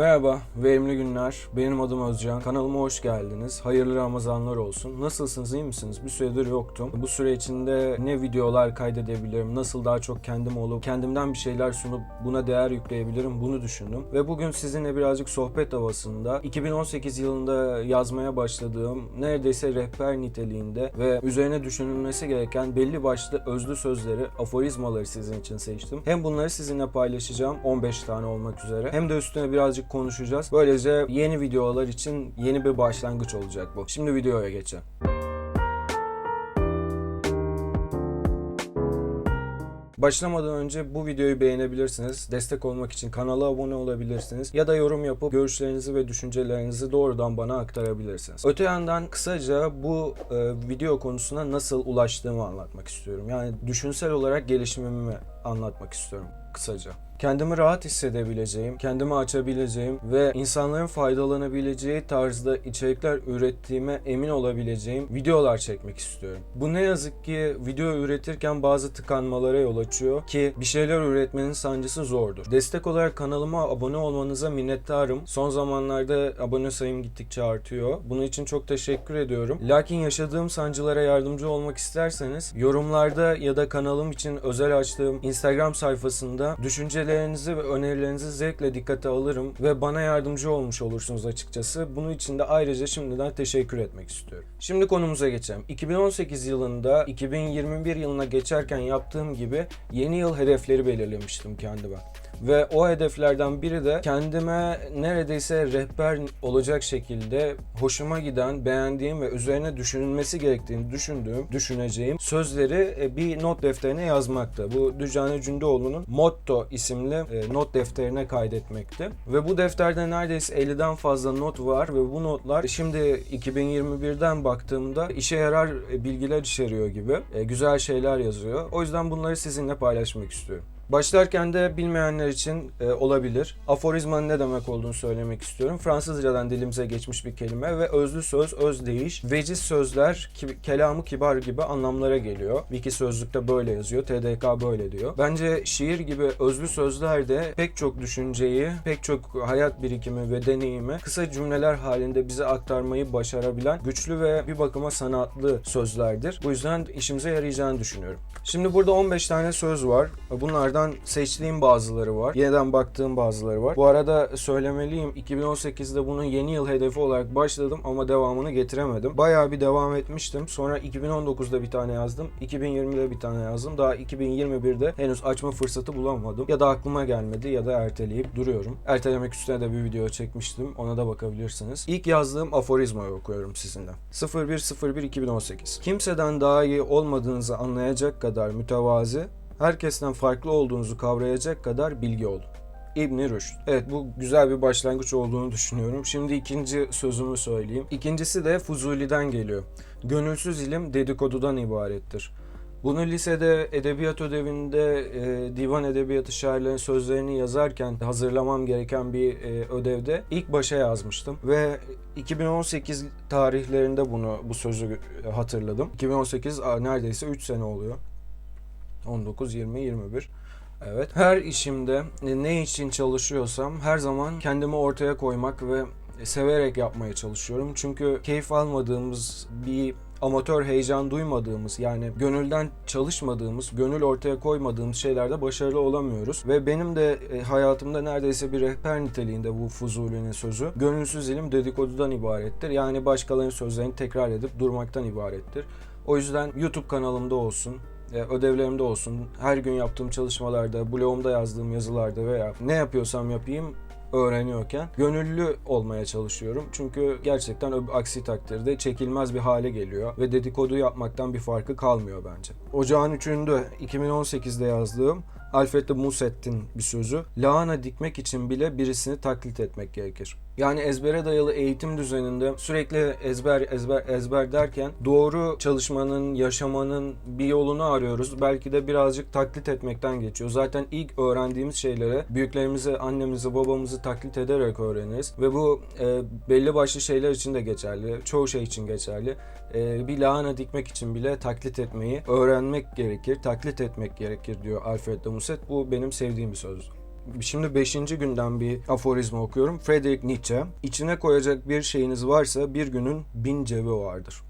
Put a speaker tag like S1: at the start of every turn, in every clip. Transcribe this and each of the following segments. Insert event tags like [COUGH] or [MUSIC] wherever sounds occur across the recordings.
S1: Merhaba, verimli günler. Benim adım Özcan. Kanalıma hoş geldiniz. Hayırlı Ramazanlar olsun. Nasılsınız, iyi misiniz? Bir süredir yoktum. Bu süre içinde ne videolar kaydedebilirim, nasıl daha çok kendim olup, kendimden bir şeyler sunup buna değer yükleyebilirim bunu düşündüm. Ve bugün sizinle birazcık sohbet havasında 2018 yılında yazmaya başladığım neredeyse rehber niteliğinde ve üzerine düşünülmesi gereken belli başlı özlü sözleri, aforizmaları sizin için seçtim. Hem bunları sizinle paylaşacağım 15 tane olmak üzere hem de üstüne birazcık konuşacağız. Böylece yeni videolar için yeni bir başlangıç olacak bu. Şimdi videoya geçelim. Başlamadan önce bu videoyu beğenebilirsiniz. Destek olmak için kanala abone olabilirsiniz. Ya da yorum yapıp görüşlerinizi ve düşüncelerinizi doğrudan bana aktarabilirsiniz. Öte yandan kısaca bu e, video konusuna nasıl ulaştığımı anlatmak istiyorum. Yani düşünsel olarak gelişimimi anlatmak istiyorum kısaca. Kendimi rahat hissedebileceğim, kendimi açabileceğim ve insanların faydalanabileceği tarzda içerikler ürettiğime emin olabileceğim videolar çekmek istiyorum. Bu ne yazık ki video üretirken bazı tıkanmalara yol açıyor ki bir şeyler üretmenin sancısı zordur. Destek olarak kanalıma abone olmanıza minnettarım. Son zamanlarda abone sayım gittikçe artıyor. Bunun için çok teşekkür ediyorum. Lakin yaşadığım sancılara yardımcı olmak isterseniz yorumlarda ya da kanalım için özel açtığım Instagram sayfasında düşüncelerinizi ve önerilerinizi zevkle dikkate alırım ve bana yardımcı olmuş olursunuz açıkçası. Bunun için de ayrıca şimdiden teşekkür etmek istiyorum. Şimdi konumuza geçelim. 2018 yılında 2021 yılına geçerken yaptığım gibi yeni yıl hedefleri belirlemiştim kendime. Ve o hedeflerden biri de kendime neredeyse rehber olacak şekilde hoşuma giden, beğendiğim ve üzerine düşünülmesi gerektiğini düşündüğüm, düşüneceğim sözleri e, bir not defterine yazmaktı. Bu Dücane Cündoğlu'nun Motto isimli e, not defterine kaydetmekti. Ve bu defterde neredeyse 50'den fazla not var ve bu notlar şimdi 2021'den baktığımda işe yarar e, bilgiler içeriyor gibi. Güzel şeyler yazıyor. O yüzden bunları sizinle paylaşmak istiyorum. Başlarken de bilmeyenler için e, olabilir. Aforizmanın ne demek olduğunu söylemek istiyorum. Fransızcadan dilimize geçmiş bir kelime ve özlü söz, özdeyiş, veciz sözler, ki, kelamı kibar gibi anlamlara geliyor. Wiki sözlükte böyle yazıyor, TDK böyle diyor. Bence şiir gibi özlü sözler de pek çok düşünceyi, pek çok hayat birikimi ve deneyimi kısa cümleler halinde bize aktarmayı başarabilen güçlü ve bir bakıma sanatlı sözlerdir. Bu yüzden işimize yarayacağını düşünüyorum. Şimdi burada 15 tane söz var. Bunlardan seçtiğim bazıları var. Yeniden baktığım bazıları var. Bu arada söylemeliyim 2018'de bunun yeni yıl hedefi olarak başladım ama devamını getiremedim. Bayağı bir devam etmiştim. Sonra 2019'da bir tane yazdım. 2020'de bir tane yazdım. Daha 2021'de henüz açma fırsatı bulamadım. Ya da aklıma gelmedi ya da erteleyip duruyorum. Ertelemek üstüne de bir video çekmiştim. Ona da bakabilirsiniz. İlk yazdığım aforizmayı okuyorum sizinle. 01.01.2018 Kimseden daha iyi olmadığınızı anlayacak kadar mütevazi, herkesten farklı olduğunuzu kavrayacak kadar bilgi olun. İbn Rüşd. Evet bu güzel bir başlangıç olduğunu düşünüyorum. Şimdi ikinci sözümü söyleyeyim. İkincisi de Fuzuli'den geliyor. Gönülsüz ilim dedikodudan ibarettir. Bunu lisede edebiyat ödevinde e, divan edebiyatı şairlerin sözlerini yazarken hazırlamam gereken bir e, ödevde ilk başa yazmıştım ve 2018 tarihlerinde bunu bu sözü hatırladım. 2018 a, neredeyse 3 sene oluyor. 19, 20, 21. Evet. Her işimde ne için çalışıyorsam her zaman kendimi ortaya koymak ve severek yapmaya çalışıyorum. Çünkü keyif almadığımız bir amatör heyecan duymadığımız yani gönülden çalışmadığımız, gönül ortaya koymadığımız şeylerde başarılı olamıyoruz. Ve benim de e, hayatımda neredeyse bir rehber niteliğinde bu Fuzuli'nin sözü. Gönülsüz ilim dedikodudan ibarettir. Yani başkalarının sözlerini tekrar edip durmaktan ibarettir. O yüzden YouTube kanalımda olsun, e, ödevlerimde olsun, her gün yaptığım çalışmalarda, blogumda yazdığım yazılarda veya ne yapıyorsam yapayım öğreniyorken gönüllü olmaya çalışıyorum. Çünkü gerçekten aksi takdirde çekilmez bir hale geliyor ve dedikodu yapmaktan bir farkı kalmıyor bence. Ocağın 3'ünde 2018'de yazdığım Alfred de Musset'in bir sözü. Lahana dikmek için bile birisini taklit etmek gerekir. Yani ezbere dayalı eğitim düzeninde sürekli ezber ezber ezber derken doğru çalışmanın, yaşamanın bir yolunu arıyoruz. Belki de birazcık taklit etmekten geçiyor. Zaten ilk öğrendiğimiz şeylere büyüklerimizi, annemizi, babamızı taklit ederek öğreniriz. Ve bu e, belli başlı şeyler için de geçerli. Çoğu şey için geçerli. E, bir lahana dikmek için bile taklit etmeyi öğrenmek gerekir, taklit etmek gerekir diyor Alfred de Musset. Bu benim sevdiğim bir söz. Şimdi 5. günden bir aforizma okuyorum. Friedrich Nietzsche. İçine koyacak bir şeyiniz varsa bir günün bin cebi vardır.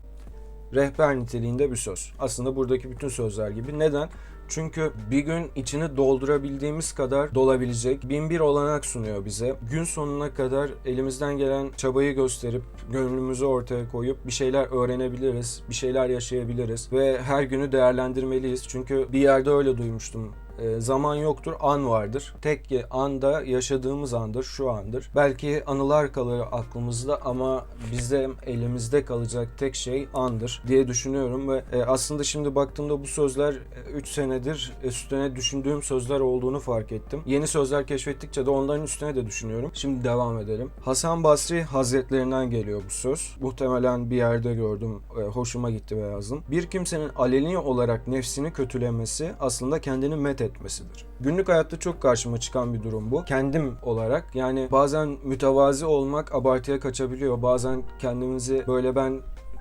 S1: Rehber niteliğinde bir söz. Aslında buradaki bütün sözler gibi. Neden? Çünkü bir gün içini doldurabildiğimiz kadar dolabilecek bin bir olanak sunuyor bize. Gün sonuna kadar elimizden gelen çabayı gösterip gönlümüzü ortaya koyup bir şeyler öğrenebiliriz, bir şeyler yaşayabiliriz ve her günü değerlendirmeliyiz. Çünkü bir yerde öyle duymuştum. E, zaman yoktur, an vardır. Tek anda yaşadığımız andır, şu andır. Belki anılar kalır aklımızda ama bizde elimizde kalacak tek şey andır diye düşünüyorum ve e, aslında şimdi baktığımda bu sözler 3 senedir üstüne düşündüğüm sözler olduğunu fark ettim. Yeni sözler keşfettikçe de onların üstüne de düşünüyorum. Şimdi devam edelim. Hasan Basri Hazretlerinden geliyor bu söz. Muhtemelen bir yerde gördüm, e, hoşuma gitti ve yazdım. Bir kimsenin aleni olarak nefsini kötülemesi aslında kendini met etmesidir. Günlük hayatta çok karşıma çıkan bir durum bu. Kendim olarak yani bazen mütevazi olmak abartıya kaçabiliyor. Bazen kendimizi böyle ben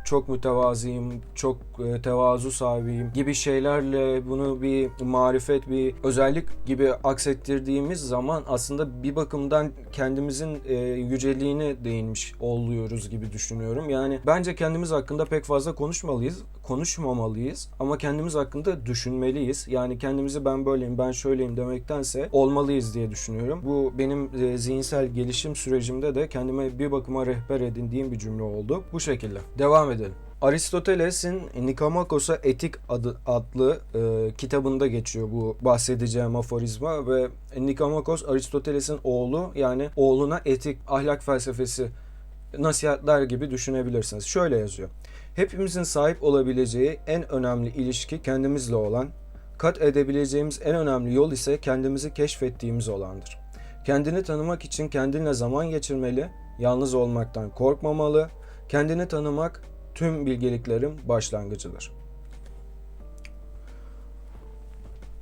S1: çok mütevazıyım, çok e, tevazu sahibiyim gibi şeylerle bunu bir marifet, bir özellik gibi aksettirdiğimiz zaman aslında bir bakımdan kendimizin e, yüceliğine değinmiş oluyoruz gibi düşünüyorum. Yani bence kendimiz hakkında pek fazla konuşmalıyız, konuşmamalıyız ama kendimiz hakkında düşünmeliyiz. Yani kendimizi ben böyleyim, ben şöyleyim demektense olmalıyız diye düşünüyorum. Bu benim e, zihinsel gelişim sürecimde de kendime bir bakıma rehber edindiğim bir cümle oldu. Bu şekilde. Devam edelim. Aristoteles'in Nikomakos'a Etik adı, adlı e, kitabında geçiyor bu bahsedeceğim aforizma ve Nikomakos Aristoteles'in oğlu yani oğluna etik ahlak felsefesi nasihatler gibi düşünebilirsiniz. Şöyle yazıyor. Hepimizin sahip olabileceği en önemli ilişki kendimizle olan, kat edebileceğimiz en önemli yol ise kendimizi keşfettiğimiz olandır. Kendini tanımak için kendinle zaman geçirmeli, yalnız olmaktan korkmamalı, kendini tanımak tüm bilgeliklerin başlangıcıdır.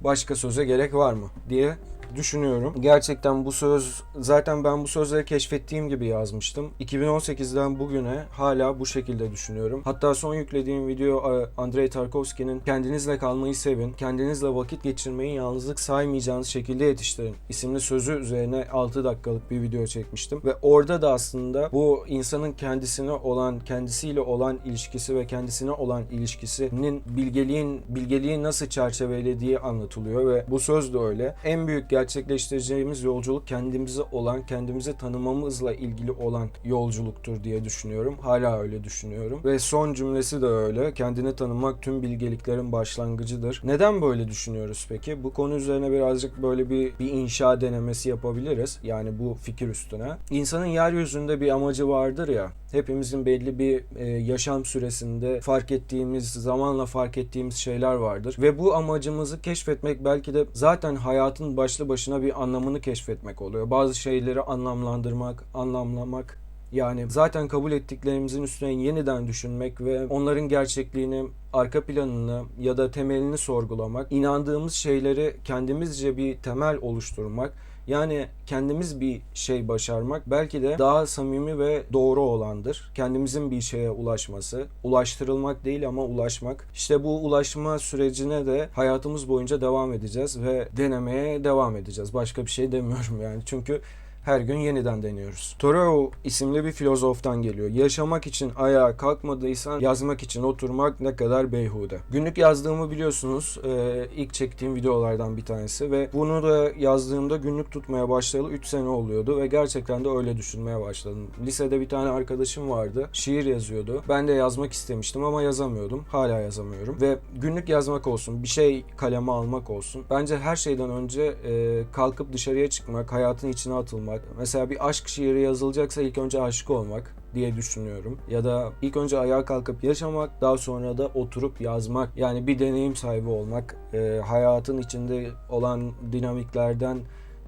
S1: Başka söze gerek var mı diye düşünüyorum. Gerçekten bu söz zaten ben bu sözleri keşfettiğim gibi yazmıştım. 2018'den bugüne hala bu şekilde düşünüyorum. Hatta son yüklediğim video e, Andrei Tarkovski'nin kendinizle kalmayı sevin, kendinizle vakit geçirmeyi yalnızlık saymayacağınız şekilde yetiştirin isimli sözü üzerine 6 dakikalık bir video çekmiştim ve orada da aslında bu insanın kendisine olan, kendisiyle olan ilişkisi ve kendisine olan ilişkisinin bilgeliğin bilgeliği nasıl çerçevelediği anlatılıyor ve bu söz de öyle. En büyük gerçekleştireceğimiz yolculuk kendimize olan, kendimizi tanımamızla ilgili olan yolculuktur diye düşünüyorum. Hala öyle düşünüyorum. Ve son cümlesi de öyle. Kendini tanımak tüm bilgeliklerin başlangıcıdır. Neden böyle düşünüyoruz peki? Bu konu üzerine birazcık böyle bir, bir inşa denemesi yapabiliriz. Yani bu fikir üstüne. İnsanın yeryüzünde bir amacı vardır ya. Hepimizin belli bir e, yaşam süresinde fark ettiğimiz, zamanla fark ettiğimiz şeyler vardır. Ve bu amacımızı keşfetmek belki de zaten hayatın başlı başına bir anlamını keşfetmek oluyor. Bazı şeyleri anlamlandırmak, anlamlamak yani zaten kabul ettiklerimizin üstüne yeniden düşünmek ve onların gerçekliğini, arka planını ya da temelini sorgulamak, inandığımız şeyleri kendimizce bir temel oluşturmak, yani kendimiz bir şey başarmak belki de daha samimi ve doğru olandır. Kendimizin bir şeye ulaşması, ulaştırılmak değil ama ulaşmak. İşte bu ulaşma sürecine de hayatımız boyunca devam edeceğiz ve denemeye devam edeceğiz. Başka bir şey demiyorum yani. Çünkü her gün yeniden deniyoruz. Thoreau isimli bir filozoftan geliyor. Yaşamak için ayağa kalkmadıysan yazmak için oturmak ne kadar beyhude. Günlük yazdığımı biliyorsunuz. Ee, ilk çektiğim videolardan bir tanesi ve bunu da yazdığımda günlük tutmaya başlayalı 3 sene oluyordu ve gerçekten de öyle düşünmeye başladım. Lisede bir tane arkadaşım vardı. Şiir yazıyordu. Ben de yazmak istemiştim ama yazamıyordum. Hala yazamıyorum. Ve günlük yazmak olsun, bir şey kaleme almak olsun. Bence her şeyden önce e, kalkıp dışarıya çıkmak, hayatın içine atılmak, Mesela bir aşk şiiri yazılacaksa ilk önce aşık olmak diye düşünüyorum. Ya da ilk önce ayağa kalkıp yaşamak, daha sonra da oturup yazmak. Yani bir deneyim sahibi olmak, e, hayatın içinde olan dinamiklerden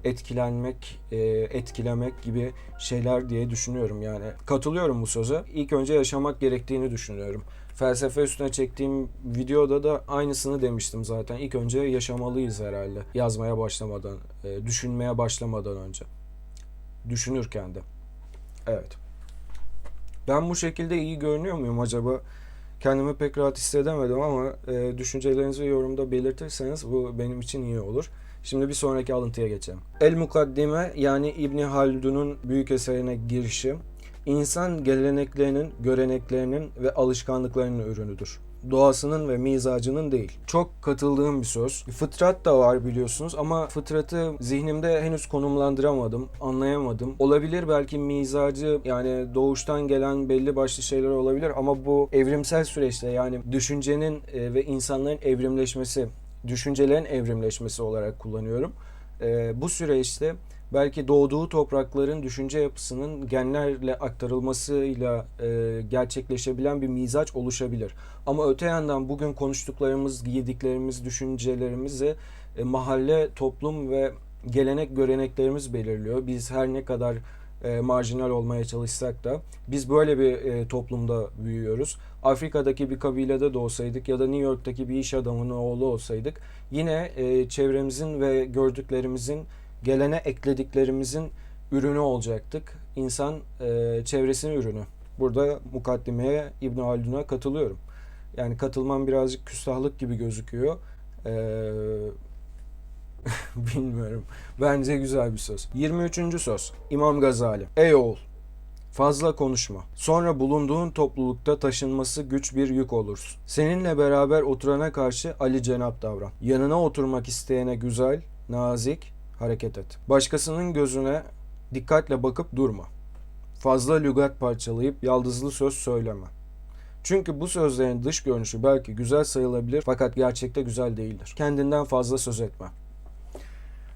S1: etkilenmek, e, etkilemek gibi şeyler diye düşünüyorum yani. Katılıyorum bu söze. İlk önce yaşamak gerektiğini düşünüyorum. Felsefe üstüne çektiğim videoda da aynısını demiştim zaten. İlk önce yaşamalıyız herhalde. Yazmaya başlamadan, e, düşünmeye başlamadan önce düşünürken de. Evet. Ben bu şekilde iyi görünüyor muyum acaba? Kendimi pek rahat hissedemedim ama e, düşüncelerinizi yorumda belirtirseniz bu benim için iyi olur. Şimdi bir sonraki alıntıya geçelim. El Mukaddime yani İbni Haldun'un büyük eserine girişi, insan geleneklerinin, göreneklerinin ve alışkanlıklarının ürünüdür. Doğasının ve mizacının değil. Çok katıldığım bir söz. Fıtrat da var biliyorsunuz ama fıtratı zihnimde henüz konumlandıramadım, anlayamadım. Olabilir belki mizacı yani doğuştan gelen belli başlı şeyler olabilir ama bu evrimsel süreçte yani düşüncenin e, ve insanların evrimleşmesi, düşüncelerin evrimleşmesi olarak kullanıyorum. E, bu süreçte belki doğduğu toprakların düşünce yapısının genlerle aktarılmasıyla e, gerçekleşebilen bir mizaç oluşabilir. Ama öte yandan bugün konuştuklarımız, yediklerimiz, düşüncelerimizi e, mahalle, toplum ve gelenek göreneklerimiz belirliyor. Biz her ne kadar e, marjinal olmaya çalışsak da biz böyle bir e, toplumda büyüyoruz. Afrika'daki bir kabilede de olsaydık ya da New York'taki bir iş adamının oğlu olsaydık yine e, çevremizin ve gördüklerimizin gelene eklediklerimizin ürünü olacaktık. İnsan e, çevresinin ürünü. Burada mukaddimeye İbn Haldun'a katılıyorum. Yani katılmam birazcık küstahlık gibi gözüküyor. Eee [LAUGHS] bilmiyorum. Bence güzel bir söz. 23. söz. İmam Gazali. Ey oğul! Fazla konuşma. Sonra bulunduğun toplulukta taşınması güç bir yük olursun. Seninle beraber oturana karşı Ali Cenap davran. Yanına oturmak isteyene güzel, nazik hareket et. Başkasının gözüne dikkatle bakıp durma. Fazla lügat parçalayıp yaldızlı söz söyleme. Çünkü bu sözlerin dış görünüşü belki güzel sayılabilir fakat gerçekte güzel değildir. Kendinden fazla söz etme.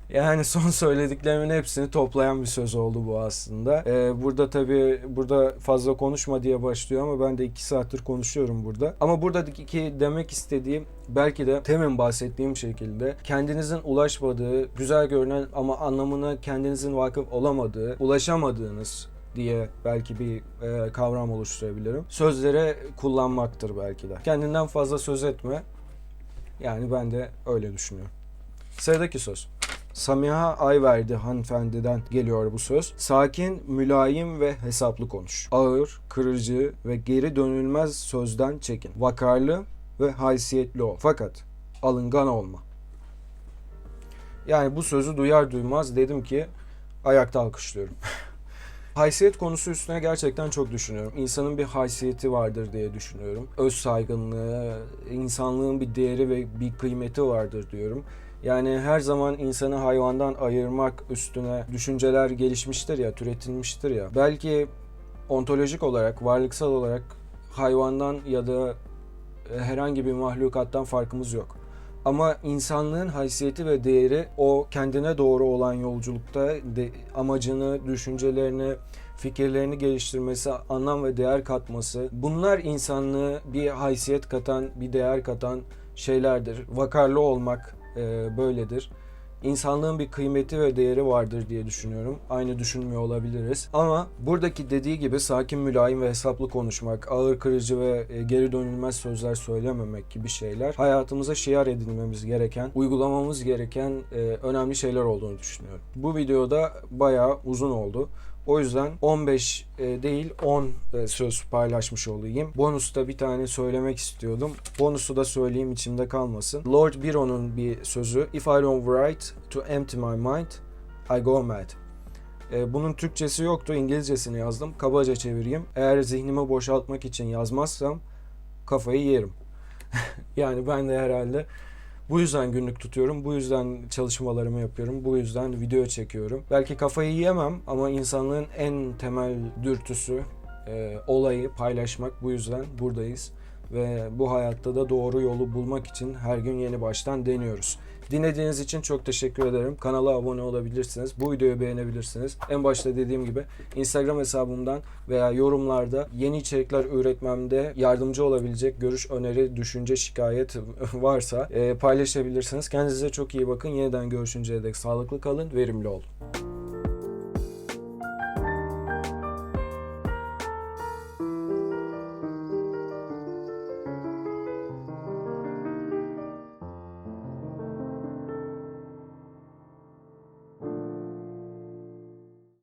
S1: Yani [LAUGHS] son söylediklerimin hepsini toplayan bir söz oldu bu aslında. Ee, burada tabii burada fazla konuşma diye başlıyor ama ben de iki saattir konuşuyorum burada. Ama buradaki demek istediğim belki de temin bahsettiğim şekilde kendinizin ulaşmadığı, güzel görünen ama anlamına kendinizin vakıf olamadığı, ulaşamadığınız diye belki bir e, kavram oluşturabilirim. Sözlere kullanmaktır belki de. Kendinden fazla söz etme. Yani ben de öyle düşünüyorum. Sıradaki söz. Samiha Ayverdi hanımefendiden geliyor bu söz. Sakin, mülayim ve hesaplı konuş. Ağır, kırıcı ve geri dönülmez sözden çekin. Vakarlı ve haysiyetli ol. Fakat alıngan olma. Yani bu sözü duyar duymaz dedim ki ayakta alkışlıyorum. [LAUGHS] Haysiyet konusu üstüne gerçekten çok düşünüyorum. İnsanın bir haysiyeti vardır diye düşünüyorum. Öz saygınlığı, insanlığın bir değeri ve bir kıymeti vardır diyorum. Yani her zaman insanı hayvandan ayırmak üstüne düşünceler gelişmiştir ya, türetilmiştir ya. Belki ontolojik olarak, varlıksal olarak hayvandan ya da e, herhangi bir mahlukattan farkımız yok. Ama insanlığın haysiyeti ve değeri o kendine doğru olan yolculukta de, amacını, düşüncelerini, fikirlerini geliştirmesi, anlam ve değer katması. Bunlar insanlığı bir haysiyet katan, bir değer katan şeylerdir. Vakarlı olmak e, böyledir. İnsanlığın bir kıymeti ve değeri vardır diye düşünüyorum. Aynı düşünmüyor olabiliriz. Ama buradaki dediği gibi sakin, mülayim ve hesaplı konuşmak, ağır kırıcı ve e, geri dönülmez sözler söylememek gibi şeyler hayatımıza şiar edinmemiz gereken, uygulamamız gereken e, önemli şeyler olduğunu düşünüyorum. Bu videoda bayağı uzun oldu. O yüzden 15 e, değil 10 e, söz paylaşmış olayım. Bonusta bir tane söylemek istiyordum. Bonusu da söyleyeyim içimde kalmasın. Lord Byron'un bir sözü. If I don't write to empty my mind, I go mad. E, Bunun Türkçesi yoktu. İngilizcesini yazdım. Kabaca çevireyim. Eğer zihnimi boşaltmak için yazmazsam kafayı yerim. [LAUGHS] yani ben de herhalde bu yüzden günlük tutuyorum. Bu yüzden çalışmalarımı yapıyorum. Bu yüzden video çekiyorum. Belki kafayı yiyemem ama insanlığın en temel dürtüsü, e, olayı paylaşmak. Bu yüzden buradayız. Ve bu hayatta da doğru yolu bulmak için her gün yeni baştan deniyoruz. Dinlediğiniz için çok teşekkür ederim. Kanala abone olabilirsiniz. Bu videoyu beğenebilirsiniz. En başta dediğim gibi Instagram hesabımdan veya yorumlarda yeni içerikler üretmemde yardımcı olabilecek görüş, öneri, düşünce, şikayet [LAUGHS] varsa e, paylaşabilirsiniz. Kendinize çok iyi bakın. Yeniden görüşünceye dek sağlıklı kalın, verimli olun.